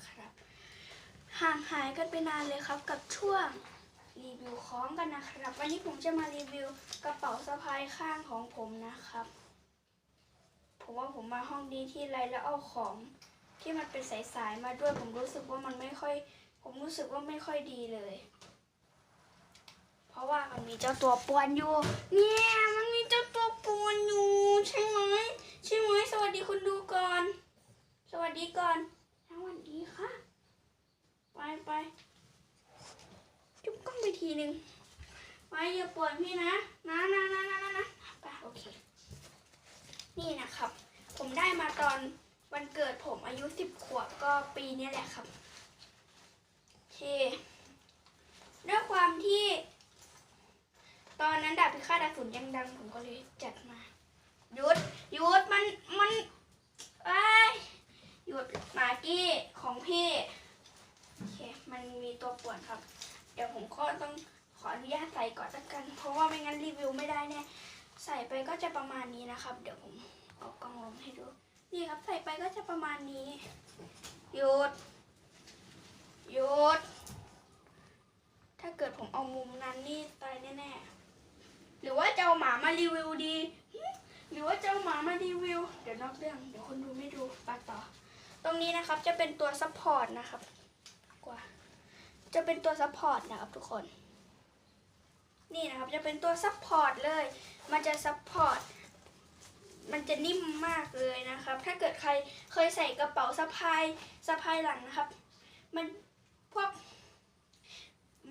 นะครับ ห่างหายกันไปนานเลยครับกับช่วงรีวิวของกันนะครับ วันนี้ผมจะมารีวิวกระเป๋าสะพายข้างของผมนะครับ ผมว่าผมมาห้องนี้ที่ไรแล้วเอาของที่มันเป็นสายๆมาด้วยผมรู้สึกว่ามันไม่ค่อย ผมรู้สึกว่าไม่ค่อยดีเลย เพราะว่ามันมีเจ้าตัวปวนอยู่ เนี่ยมันมีเจ้าตัวปวนอยู่ ใช่ไหมใช่ไหมสวัสดีคุณดูก่อน สวัสดีก่อน ไป จุ๊บกล้องไปทีหนึ่งไปอย่าปวดพี่นะ นะนะนะนะนะนะไปโอเค นี่นะครับ ผมได้มาตอนวันเกิดผมอายุสิบขวบก็ปีนี้แหละครับโอเคด้วยความที่ ตอนนั้นดาบพิฆาตอสูรยังดังผมก็เลยจัดมาหยุดหยุดมันมันไอ้ยหยุดหมากี้ของพี่โอเคมันมีตัวป่วนครับ เดี๋ยวผมก็ต้องขออนุญาตใส่ก่อนละกัน เพราะว่าไม่งั้นรีวิวไม่ได้แน่ ใส่ไปก็จะประมาณนี้นะครับ เดี๋ยวผมเอากล้องลงให้ดู นี่ครับใส่ไปก็จะประมาณนี้หยุดหยุดถ้าเกิดผมเอามุมนั้นนี่ตายแน่ๆหรือว่าจะเอาหมามารีวิวดีหรือว่าจะเอาหมามารีวิว เดี๋ยวนอกเรื่องเดี๋ยวคนดูไม่ดูไปต่อ ตรงนี้นะครับจะเป็นตัวซัพพอร์ตนะครับ กว่า จะเป็นตัวซัพพอร์ตนะครับทุกคน นี่นะครับจะเป็นตัวซัพพอร์ตเลย มันจะซัพพอร์ต มันจะนิ่มมากเลยนะครับ ถ้าเกิดใครเคยใส่กระเป๋าสะพายสะพายหลังนะครับ มันพวก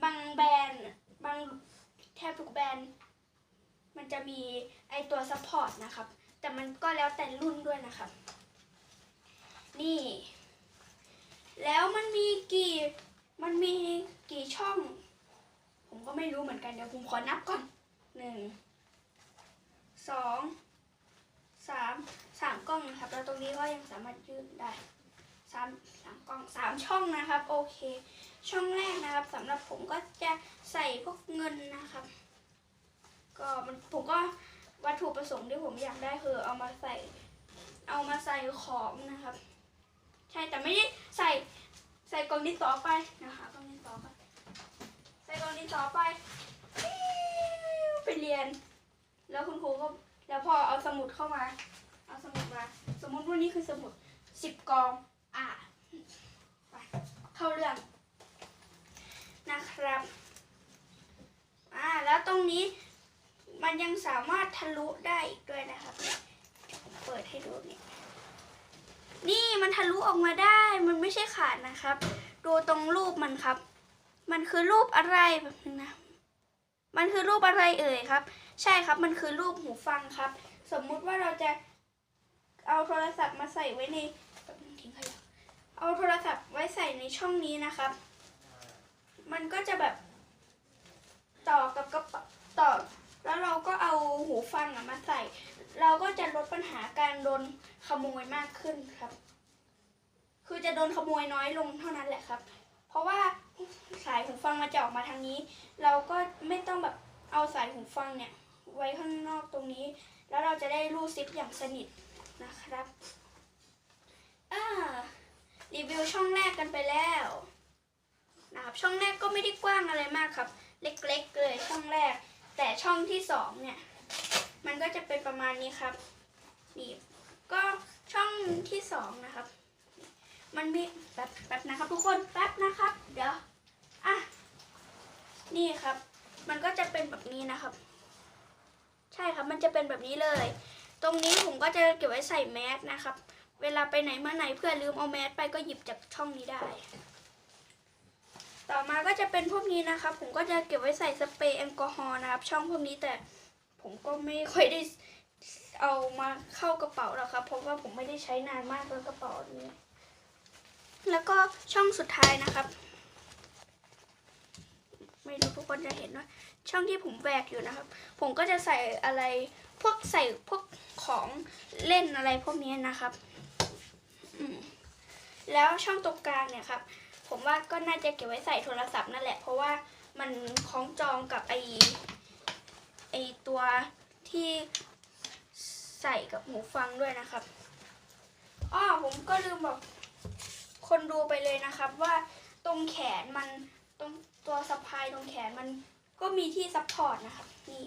บางแบรนด์บางแทบทุกแบรนด์ มันจะมีไอตัวซัพพอร์ตนะครับ แต่มันก็แล้วแต่รุ่นด้วยนะครับ นี่ แล้วมันมีกี่ มันมีกี่ช่อง ผมก็ไม่รู้เหมือนกันเดี๋ยวผมขอนับก่อนหนึ่งสองสามสามกล้องนะครับแล้วตรงนี้ก็ยังสามารถยืดได้สามสามกล้องสามช่องนะครับโอเค ช่องแรกนะครับสำหรับผมก็จะใส่พวกเงินนะครับ ก็มันผมก็วัตถุประสงค์ที่ผมอยากได้คือเอามาใส่เอามาใส่ของนะครับ ใช่แต่ไม่ได้ใส่ใส่กล่องดินสอไปนะคะ ไปกองดินสอไปไปเรียน แล้วคุณครูก็แล้วพอเอาสมุดเข้ามา เอาสมุดมา สมมุติว่านี่คือสมุดสิบกอง อะไปเข้าเรื่อง นะครับ อ่าแล้วตรงนี้มันยังสามารถทะลุได้อีกด้วยนะครับเนี่ยผมเปิดให้ดูนี่นี่มันทะลุออกมาได้ มันไม่ใช่ขาดนะครับ ดูตรงรูปมันครับ มันคือรูปอะไรแบบนึงนะ มันคือรูปอะไรเอ่ยครับ ใช่ครับ มันคือรูปหูฟังครับ สมมุติว่าเราจะเอาโทรศัพท์มาใส่ไว้ในแบบทิ้งขยะเอาโทรศัพท์ไว้ใส่ในช่องนี้นะครับ มันก็จะแบบต่อกับกระเป๋าต่อ แล้วเราก็เอาหูฟังมาใส่ เราก็จะลดปัญหาการโดนขโมยมากขึ้นครับ คือจะโดนขโมยน้อยลงเท่านั้นแหละครับ เพราะว่า สายหูฟังมันจะออกมาทางนี้ เราก็ไม่ต้องแบบเอาสายหูฟังเนี่ยไว้ข้างนอกตรงนี้ แล้วเราจะได้รูดซิปอย่างสนิทนะครับอ่ารีวิวช่องแรกกันไปแล้วนะครับช่องแรกก็ไม่ได้กว้างอะไรมากครับ เล็กๆเลยช่องแรก แต่ช่องที่สองเนี่ยมันก็จะเป็นประมาณนี้ครับนี่ก็ช่องที่สองนะครับ มันมีแป๊บแป๊บนะครับ ทุกคนแป๊บนะครับ เดี๋ยวอะนี่ครับ มันก็จะเป็นแบบนี้นะครับ ใช่ครับมันจะเป็นแบบนี้เลย ตรงนี้ผมก็จะเก็บไว้ใส่แมสนะครับ เวลาไปไหนมาไหนเพื่อลืมเอาแมสไปก็หยิบจากช่องนี้ได้ ต่อมาก็จะเป็นพวกนี้นะครับ ผมก็จะเก็บไว้ใส่สเปรย์แอลกอฮอล์นะครับ ช่องพวกนี้แต่ผมก็ไม่ค่อยได้เอามาเข้ากระเป๋าหรอกครับ เพราะว่าผมไม่ได้ใช้นานมากแล้วกระเป๋านี้ แล้วก็ช่องสุดท้ายนะครับ ไม่รู้ทุกคนจะเห็นว่าช่องที่ผมแบกอยู่นะครับ ผมก็จะใส่อะไรพวกใส่พวกของเล่นอะไรพวกนี้นะครับแล้วช่องตรงกลางเนี่ยครับ ผมว่าก็น่าจะเก็บไว้ใส่โทรศัพท์นั่นแหละ เพราะว่ามันคล้องจองกับไอไอตัวที่ใส่กับหูฟังด้วยนะครับ อ้อผมก็ลืมบอก คนดูไปเลยนะครับว่าตรงแขนมันตรงตัวสะพายตรงแขนมันก็มีที่ซัพพอร์ตนะครับนี่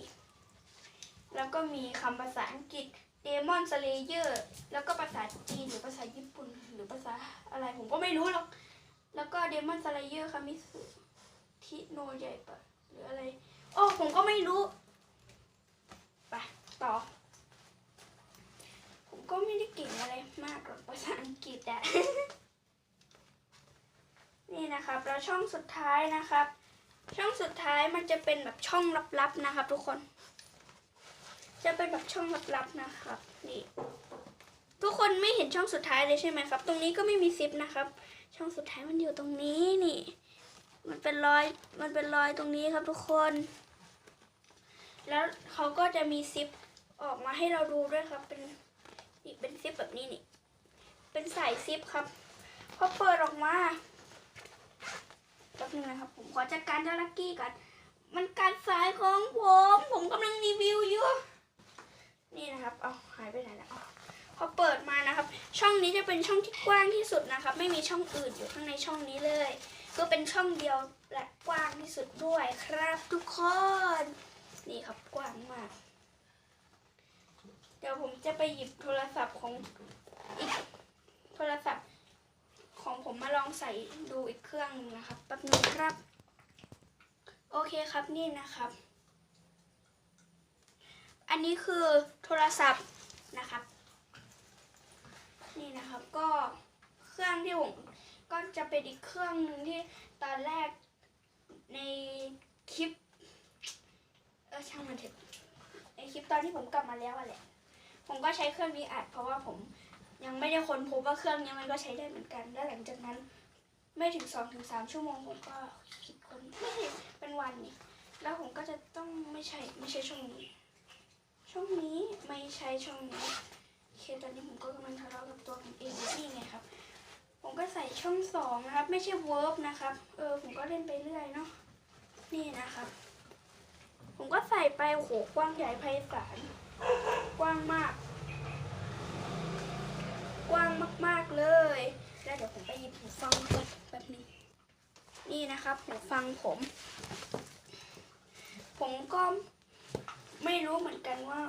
แล้วก็มีคำภาษาอังกฤษ Demon Slayer แล้วก็ภาษาจีนหรือภาษาญี่ปุ่นหรือภาษาอะไรผมก็ไม่รู้หรอก แล้วก็ Demon Slayer คามิสึทิโนใหญ่ปะหรืออะไรโอ้ผมก็ไม่รู้ไปต่อ ผมก็ไม่ได้เก่งอะไรมากหรอกภาษาอังกฤษอะ นี่นะครับแล้วช่องสุดท้ายนะครับ ช่องสุดท้ายมันจะเป็นแบบช่องลับๆนะครับ ทุกคน จะเป็นแบบช่องลับๆนะครับนี่ทุกคนไม่เห็นช่องสุดท้ายเลยใช่ไหมครับ ตรงนี้ก็ไม่มีซิปนะครับ ช่องสุดท้ายมันอยู่ตรงนี้นี่ มันเป็นรอยมันเป็นรอยตรงนี้ครับทุกคน แล้วเขาก็จะมีซิปออกมาให้เราดูด้วยครับ เป็นนี่เป็นซิปแบบนี้นี่ เป็นสายซิปครับพอเปิดออกมา แป๊บนึงนะครับ ผมขอจัดการเจ้าลักกี้ก่อนมันกัดสายของผม ผมกำลังรีวิวอยู่ นี่นะครับ เอาหายไปไหนแล้วพอเปิดมานะครับ ช่องนี้จะเป็นช่องที่กว้างที่สุดนะครับ ไม่มีช่องอื่นอยู่ข้างในช่องนี้เลย ก็เป็นช่องเดียวและกว้างที่สุดด้วยครับทุกคน นี่ครับกว้างมาก เดี๋ยวผมจะไปหยิบโทรศัพท์ของอีกโทรศัพท์ ของผมมาลองใส่ดูอีกเครื่องหนึงนะครับแป๊บนึงครับ โอเคครับนี่นะครับ อันนี้คือโทรศัพท์นะครับ นี่นะครับก็เครื่องที่ผมก็จะเป็นอีกเครื่องหนึ่งที่ตอนแรกในคลิป เออช่างมันเถอะในคลิปตอนที่ผมกลับมาแล้วอะแหละผมก็ใช้เครื่องนี้อัดเพราะว่าผม ยังไม่ได้ค้นพบว่าเครื่องนี้มันก็ใช้ได้เหมือนกัน แล้วหลังจากนั้น ไม่ถึงสองถึงสามชั่วโมงผมก็คิดคนไม่ใช่เป็นวันนี่แล้วผมก็จะต้องไม่ใช่ไม่ใช่ช่องนี้ ช่องนี้ไม่ใช่ช่องนี้โอเคตอนนี้ผมก็กำลังทะเลาะกับตัวผมเองนี่ไงครับ ผมก็ใส่ช่องสองนะครับ ไม่ใช่เวิร์บนะครับ เออผมก็เล่นไปเรื่อยเนาะนี่นะครับ ผมก็ใส่ไปโอ้โหกว้างใหญ่ไพศาลกว้างมาก กว้างมาก ๆ เลย แล้วเดี๋ยวผมไปหยิบหูฟังก่อนแบบนี้นี่นะครับหูฟังผม ผมก็ไม่รู้เหมือนกันว่า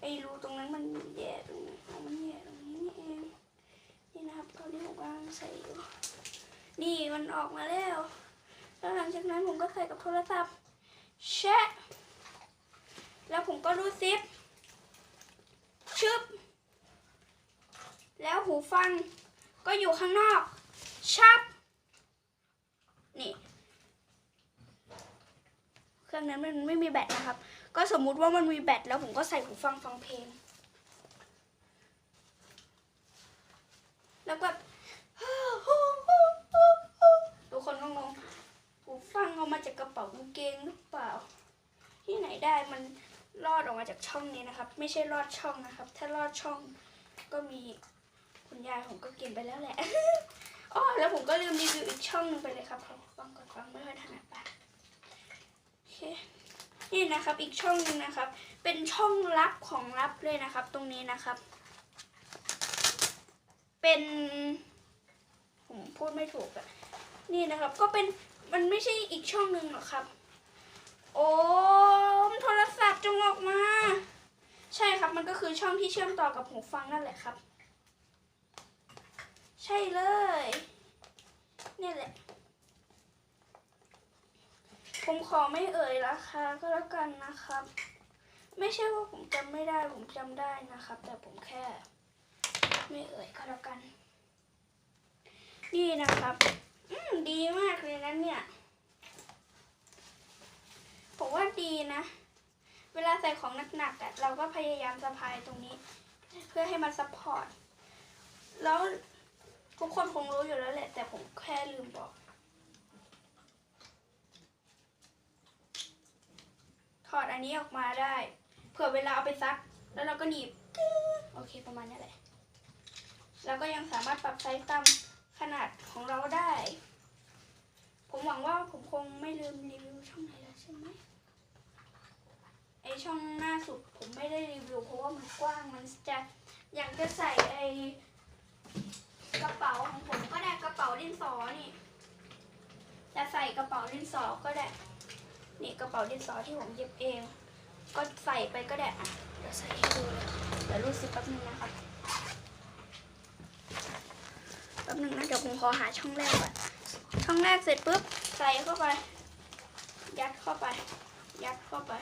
ไอ้รูตรงนั้นมันแย่ตรงไหนอ๋อมันแย่ตรงนี้นี่เองนี่นะครับตอนนี้ผมกำลังใส่อยู่นี่มันออกมาแล้ว แล้วหลังจากนั้นผมก็ใส่กับโทรศัพท์แชะแล้วผมก็รูดซิปชึบ แล้วหูฟังก็อยู่ข้างนอกชับนี่เครื่องนั้นมันไม่มีแบตนะครับ ก็สมมุติว่ามันมีแบตแล้วผมก็ใส่หูฟังฟังเพลง แล้วแบบทุกคนก็งงหูฟังเอามาจากกระเป๋ากางเกงหรือเปล่า ที่ไหนได้มันรอดออกมาจากช่องนี้นะครับ ไม่ใช่รอดช่องนะครับ ถ้ารอดช่องก็มี คุณยายผมก็กินไปแล้วแหละ อ๋อแล้วผมก็ลืมรีวิวอีกช่องหนึงไปเลยครับเพราะฟังก่อนฟังไม่ค่อยถนัดปากโอเคนี่นะครับอีกช่องหนึงนะครับ เป็นช่องลับของลับเลยนะครับ ตรงนี้นะครับ เป็น ผมพูดไม่ถูกอะนี่นะครับ ก็เป็นมันไม่ใช่อีกช่องหนึ่งหรอกครับ โอ้มโทรศัพท์จงออกมา ใช่ครับมันก็คือช่องที่เชื่อมต่อกับหูฟังนั่นแหละครับ ใช่เลย เนี่ยแหละ ผมขอไม่เอ่ยราคาก็แล้วกันนะครับ ไม่ใช่ว่าผมจำไม่ได้ผมจำได้นะครับ แต่ผมแค่ ไม่เอ่ยก็แล้วกัน นี่นะครับ อืมดีมากเลยนะเนี่ยผมว่าดีนะ เวลาใส่ของหนักๆอะเราก็พยายามสะพายตรงนี้ เพื่อให้มันซัพพอร์ต แล้ว ทุกคนคงรู้อยู่แล้วแหละ แต่ผมแค่ลืมบอกถอดอันนี้ออกมาได้เผื่อเวลาเอาไปซัก แล้วเราก็หนีบโอเคประมาณนี้แหละแล้วก็ยังสามารถปรับไซส์ตามขนาดของเราได้ ผมหวังว่าผมคงไม่ลืมรีวิวช่องไหนแล้วใช่ไหมไอช่องหน้าสุดผมไม่ได้รีวิวเพราะว่ามันกว้างมันจะอยากจะใส่ไอ กระเป๋าของผมก็ได้กระเป๋าดินสอนี่จะใส่กระเป๋าดินสอก็ได้ นี่กระเป๋าดินสอที่ผมเย็บเอง ก็ใส่ไปก็ได้อะเดี๋ยวใส่ให้ดูเลยเดี๋ยวรู้สึกแป๊บนึงนะครับแป๊บนึงนะเดี๋ยวผมขอหาช่องแรกก่อนช่องแรกเสร็จปุ๊บใส่เข้าไป ยัดเข้าไป ยัดเข้าไป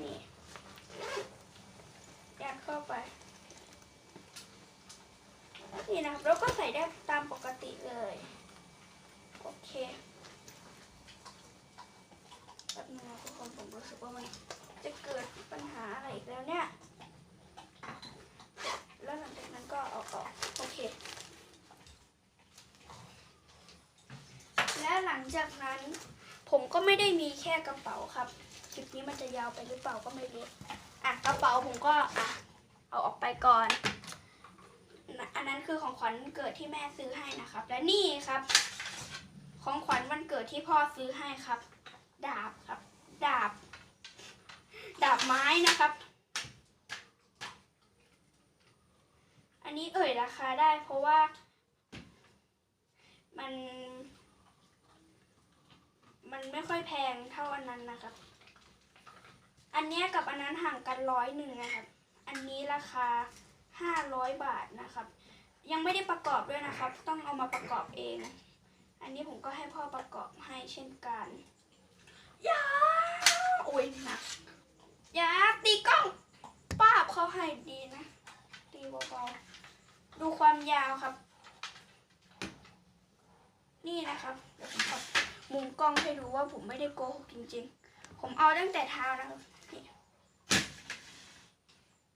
นี่ ยัดเข้าไป นี่นะครับแล้วก็ใส่ได้ตามปกติเลย โอเคแป๊บนึงนะทุกคนผมรู้สึกว่ามันจะเกิดปัญหาอะไรอีกแล้วเนี่ย แล้วหลังจากนั้นก็เอาออกโอเค และหลังจากนั้น ผมก็ไม่ได้มีแค่กระเป๋าครับคลิปนี้มันจะยาวไปหรือเปล่าก็ไม่รู้ อะกระเป๋าผมก็อะเอาออกไปก่อน คือของขวัญวันเกิดที่แม่ซื้อให้นะครับ และนี่ครับ ของขวัญวันเกิดที่พ่อซื้อให้ครับ ดาบครับ ดาบ ดาบไม้นะครับ อันนี้เอ่ยราคาได้เพราะว่า มัน มันไม่ค่อยแพงเท่าอันนั้นนะครับ อันเนี้ยกับอันนั้นห่างกันร้อยหนึ่งนะครับ อันนี้ราคาห้าร้อยบาทนะครับ ยังไม่ได้ประกอบด้วยนะครับ ต้องเอามาประกอบเอง อันนี้ผมก็ให้พ่อประกอบให้เช่นกันยาโอ้ยหนักยาตีกล้องป้าบเขาให้ดีนะ ตีเบาๆดูความยาวครับ นี่นะครับเดี๋ยวผมขอมุมกล้องให้ดูว่าผมไม่ได้โกหกจริง ๆ ผมเอาตั้งแต่เท้านะครับนี่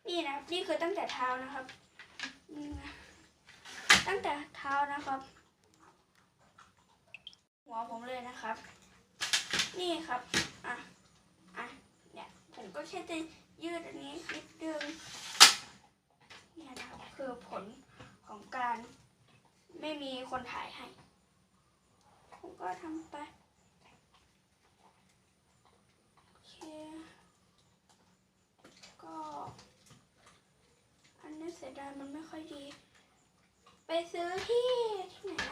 นี่นะนี่คือตั้งแต่เท้านะครับ นี่นะ ตั้งแต่เท้านะครับ หัวผมเลยนะครับ นี่ครับ อะ อะ เนี่ย ผมก็แค่จะยืดอันนี้นิดนึงเนี่ยนะครับคือผลของการไม่มีคนถ่ายให้ ผมก็ทำไปโอเคก็อันนี้เสียดายมันไม่ค่อยดี ไปซื้อที่ที่ไหน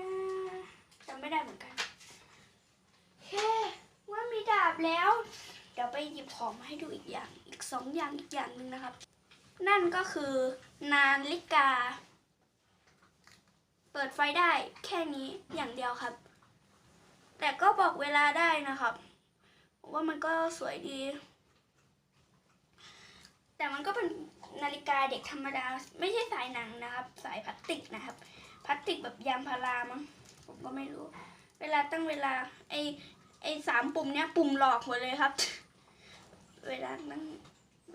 นะจำไม่ได้เหมือนกันโอเคว่ามีดาบแล้ว เดี๋ยวไปหยิบของมาให้ดูอีกอย่าง อีกสองอย่างอีกอย่างหนึ่งนะครับ นั่นก็คือ นาฬิกา เปิดไฟได้แค่นี้อย่างเดียวครับ แต่ก็บอกเวลาได้นะครับว่ามันก็สวยดี แต่มันก็เป็นนา ฬิกาเด็กธรรมดา ไม่ใช่สายหนังนะครับ สายพลาสติกนะครับพลาสติกแบบยางพารามั้งผมก็ไม่รู้ เวลาตั้งเวลา ไอไอสามปุ่มเนี้ยปุ่มหลอกหมดเลยครับ เวลาตั้ง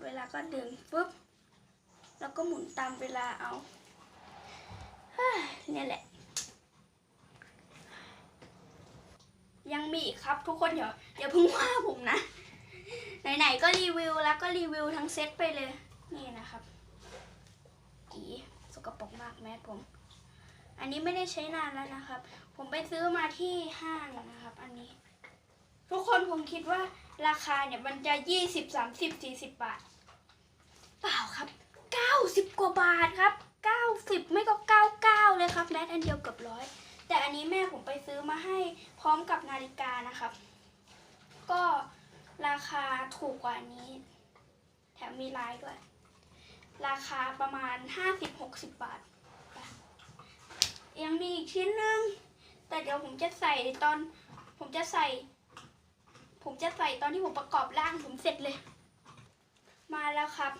เวลาก็ดึงปุ๊บแล้วก็หมุนตามเวลาเอาเนี่ยแหละ ยังมีอีกครับทุกคนเดี๋ยวอย่าเพิ่งว่าผมนะ ไหนๆก็รีวิวแล้วก็รีวิวทั้งเซตไปเลย นี่นะครับอีสกปรกมากแมสผม อันนี้ไม่ได้ใช้นานแล้วนะครับ ผมไปซื้อมาที่ห้างนะครับ อันนี้ ทุกคนผมคิดว่าราคาเนี่ยมันจะยี่สิบสามสิบสี่สิบบาท เปล่าครับเก้าสิบกว่าบาทครับเก้าสิบไม่ก็เก้าเก้าเลยครับแมสอันเดียวเกือบร้อยแต่อันนี้แม่ผมไปซื้อมาให้พร้อมกับนาฬิกานะครับ ก็ราคาถูกกว่านี้ แถมมีลายด้วย ราคาประมาณ 50-60 บาท ยังมีอีกชิ้นหนึ่งแต่เดี๋ยวผมจะใส่ตอน ผมจะใส่ ผมจะใส่ตอนที่ผมประกอบร่างผมเสร็จเลย มาแล้วครับ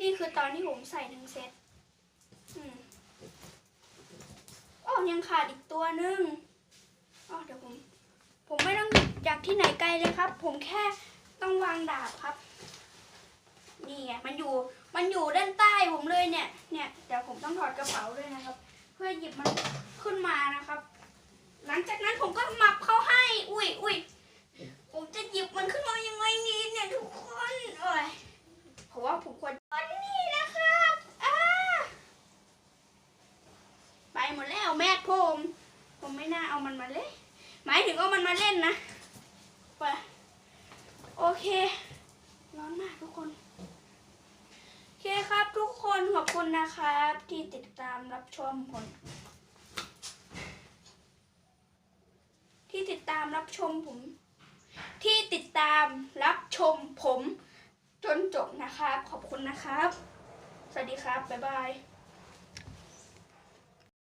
นี่คือตอนที่ผมใส่ทั้งเซ็ตอืมโอ้ยังขาดอีกตัวหนึ่งอ๋อเดี๋ยวผม ผมไม่ต้องจากที่ไหนไกลเลยครับ ผมแค่ต้องวางดาบครับ นี่ไงมันอยู่มันอยู่ด้านใต้ผมเลยเนี่ย เนี่ยเดี๋ยวผมต้องถอดกระเป๋าด้วยนะครับ เพื่อหยิบมันขึ้นมานะครับ หลังจากนั้นผมก็หมับเข้าให้อุ้ยอุ้ยผมจะหยิบมันขึ้นมายังไงนี่เนี่ยทุกคนโอ้ยผมว่าผมควรอันนี้นะครับอ่าไปหมดแล้วแม่ผมผมไม่น่าเอามันมาเลย หมายถึงว่ามันมาเล่นนะไปโอเค ร้อนมากทุกคน เคุณนะครับ ที่ติดตามรับชมผล ที่ติดตามรับชมผม ที่ติดตามรับชมผม จนจบนะครับ ขอบคุณนะครับ สวัสดีครับ บ๊ายบาย